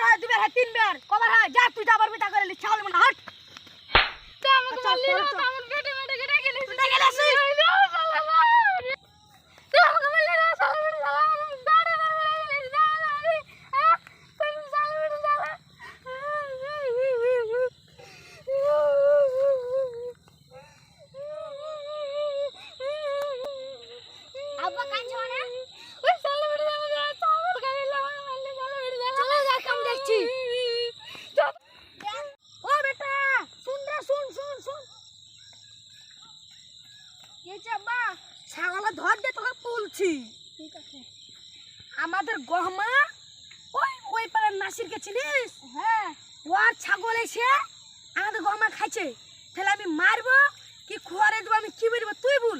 একবার হয় দুবার হয় তিনবার কবার হয় যা তুই যাবার বিটা করে লি ছাগল মনে হাট আব্বা কাঁদছো না ছাগলা ধর দিয়ে তোকে ঠিক আছে। আমাদের গহমা ওই ওই পাড়ার নাসিরকে চিনিস? হ্যাঁ। ওর ছাগল এসে আমাদের গহমা খাইছে। তাহলে আমি মারবো কি খোয়ারে দেবো আমি কি বেরবো তুই বল।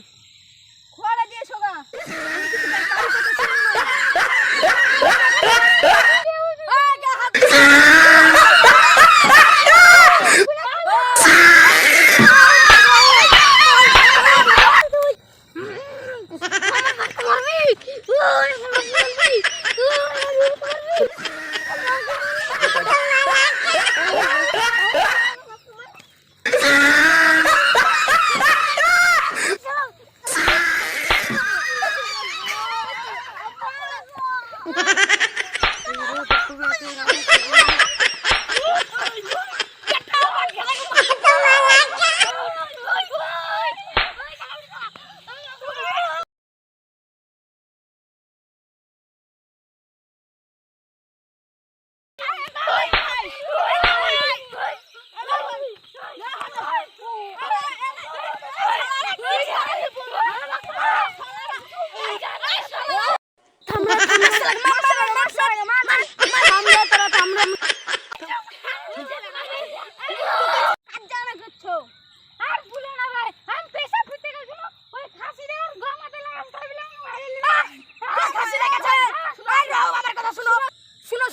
খোয়ারে দিয়ে সোগা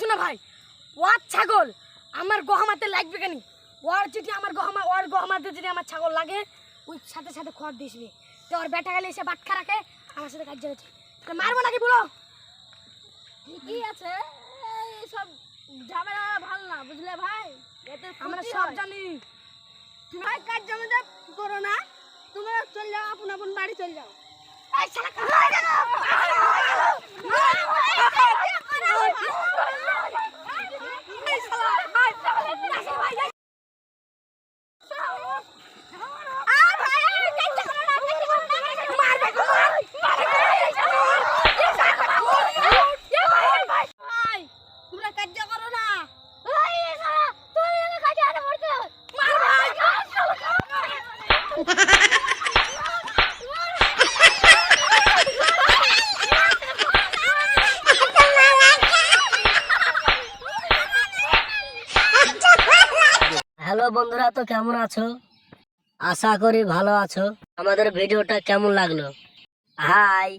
শুনো ভাই? ওর ছাগল। আমার গহমাতে লাগবে কেন? ওর যদি আমার গহমা ওর গহমাতে যদি আমার ছাগল লাগে ওই সাথে সাথে খড় দিসবে তো ওর বেটা গেলে এসে বাটখা রাখে আমার সাথে কাজ হচ্ছে তো মারবো নাকি বলো? ঠিকই আছে। সব ঝামেলা ভালো না বুঝলে ভাই? এতে আমরা সব। জানি। ভাই কাজ জমাতে করো না। তোমরা চলে যাও আপন আপন বাড়ি চলে যাও। এই শালা Oh, my God. হ্যালো বন্ধুরা তো কেমন আছো? আশা করি ভালো আছো। আমাদের ভিডিওটা কেমন লাগল? হাই